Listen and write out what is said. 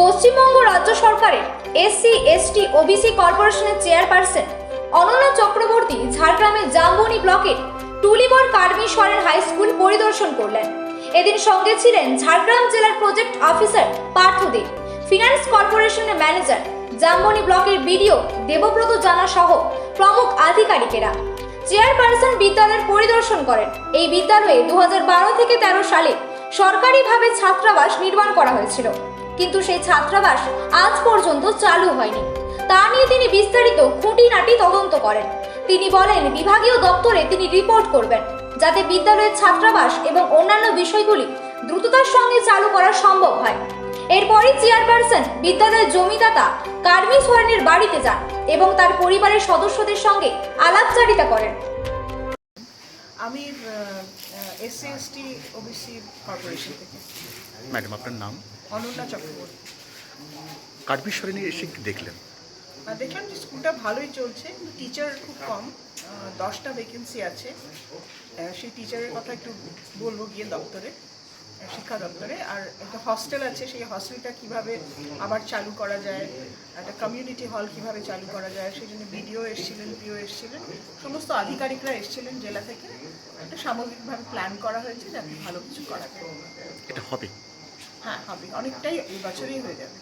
পশ্চিমবঙ্গ রাজ্য সরকারের SC ST OBC কর্পোরেশনের চেয়ারপারসন অনন্যা চক্রবর্তী ঝাড়গ্রামের জামবনি ব্লকের টুলিবর কার্মি হাই স্কুল পরিদর্শন করলেন। এদিন সঙ্গে ছিলেন ঝাড়গ্রাম জেলার project officer Partha De finance কর্পোরেশনের ম্যানেজার জামবনি ব্লকের বিডিও দেবব্রত জানা সহ প্রমুখ আধিকারিকেরা। চেয়ারপারসন বিদ্যালয়ের পরিদর্শন করেন। এই বিদ্যালয়ে দু হাজার বারো থেকে তেরো সালে সরকারিভাবে ছাত্রাবাস নির্মাণ করা হয়েছিল। কিন্তু সেই ছাত্রাবাস আজ পর্যন্ত চালু হয়নি। তা নিয়ে তিনি বিস্তারিত খুঁটিনাটি তদন্ত করেন। তিনি বলেন বিভাগীয় দপ্তরে তিনি রিপোর্ট করবেন যাতে বিদ্যালয়ের ছাত্রাবাস এবং অন্যান্য বিষয়গুলি দ্রুততার সঙ্গে চালু করা সম্ভব হয়। এরপরই চেয়ারপারসন বিদ্যালয়ের জমিদাতা কার্মি সোয়ানের বাড়িতে যান এবং তার পরিবারের সদস্যদের সঙ্গে আলাপচারিতা করেন। আমি এসসি এসটি ওবিসি কর্পোরেশন থেকে। ম্যাডাম আপনার নাম? অনন্যা চক্রবর্তী। কাঠবিশ্বরণী এসে কি দেখলেন? আর দেখলাম যে স্কুলটা ভালোই চলছে টিচার খুব কম দশটা ভ্যাকেন্সি আছে। সেই টিচারের কথা একটু বলব গিয়ে দপ্তরে শিক্ষা দপ্তরে। আর একটা হস্টেল আছে সেই হস্টেলটা কীভাবে আবার চালু করা যায় একটা কমিউনিটি হল কীভাবে চালু করা যায় সেই জন্য বিডিও এসেছিলেন পিও এসেছিলেন। সমস্ত আধিকারিকরা এসেছিলেন জেলা থেকে। একটা সামগ্রিকভাবে প্ল্যান করা হয়েছে যাতে ভালো কিছু করা যায়। এটা হবে। হ্যাঁ হবে। অনেকটাই এই বছরই হয়ে যাবে।